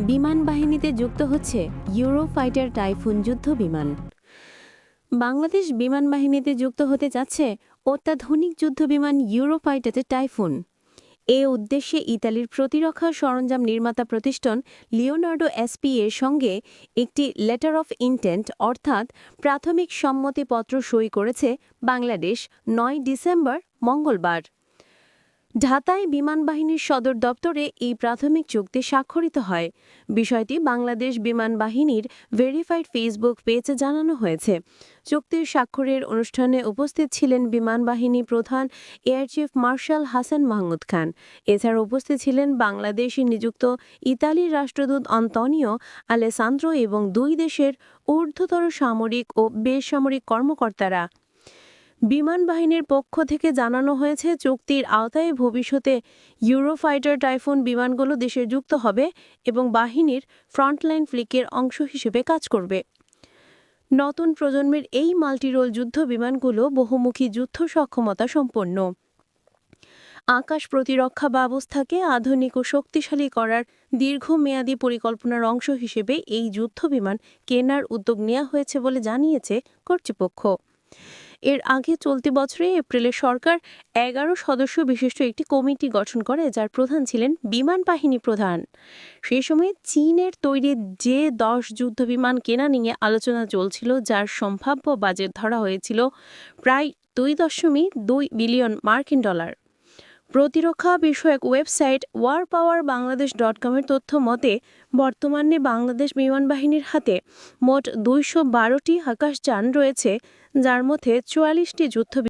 বিমান বাহিনীতে যুক্ত হচ্ছে ইউরোফাইটার টাইফুন যুদ্ধ বিমান। বাংলাদেশ বিমান বাহিনীতে যুক্ত হতে যাচ্ছে অত্যাধুনিক যুদ্ধ বিমান ইউরোফাইটার টাইফুন। এ উদ্দেশ্যে ইতালির প্রতিরক্ষা সরঞ্জাম নির্মাতা প্রতিষ্ঠান লিওনার্ডো এসপি এর সঙ্গে একটি লেটার অফ ইন্টেন্ট অর্থাৎ প্রাথমিক সম্মতিপত্র সই করেছে বাংলাদেশ নয় ডিসেম্বর, মঙ্গলবার। ঢাকায় বিমান বাহিনীর সদর দপ্তরে এই প্রাথমিক চুক্তি স্বাক্ষরিত হয়। বিষয়টি বাংলাদেশ বিমান বাহিনীর ভেরিফাইড ফেসবুক পেজে জানানো হয়েছে। চুক্তির স্বাক্ষরের অনুষ্ঠানে উপস্থিত ছিলেন বিমান বাহিনী প্রধান air chief marshal Hasan Mahmud Khan. এছাড়া উপস্থিত ছিলেন বাংলাদেশে নিযুক্ত ইতালির রাষ্ট্রদূত অন্তনিও আলেসান্দ্রো এবং দুই দেশের ঊর্ধ্বতর সামরিক ও বেসামরিক কর্মকর্তারা। বিমান বাহিনীর পক্ষ থেকে জানানো হয়েছে, চুক্তির আওতায় ভবিষ্যতে ইউরোফাইটার টাইফুন বিমানগুলো দেশে যুক্ত হবে এবং বাহিনীর ফ্রন্টলাইন ফ্লিকের অংশ হিসেবে কাজ করবে। নতুন প্রজন্মের এই মাল্টিরোল যুদ্ধ বিমানগুলো বহুমুখী যুদ্ধ সক্ষমতা সম্পন্ন। আকাশ প্রতিরক্ষা ব্যবস্থাকে আধুনিক ও শক্তিশালী করার দীর্ঘমেয়াদী পরিকল্পনার অংশ হিসেবে এই যুদ্ধ বিমান কেনার উদ্যোগ নেওয়া হয়েছে বলে জানিয়েছে কর্তৃপক্ষ। এর আগে চলতি বছরে এপ্রিলে সরকার এগারো সদস্য বিশিষ্ট একটি কমিটি গঠন করে, যার প্রধান ছিলেন বিমান বাহিনী প্রধান। সেই সময়ে চীনের তৈরি যে দশ যুদ্ধ বিমান কেনা নিয়ে আলোচনা চলছিল, যার সম্ভাব্য বাজেট ধরা হয়েছিল প্রায় দুই দশমিক দুই বিলিয়ন মার্কিন ডলার। প্রতিরক্ষা বিষয়ক website war power Bangladesh dot কমের তথ্য মতে, বর্তমানে বাংলাদেশ বিমান বাহিনীর হাতে মোট দুইশো বারোটি আকাশযান রয়েছে, যার মধ্যে চুয়াল্লিশটি যুদ্ধ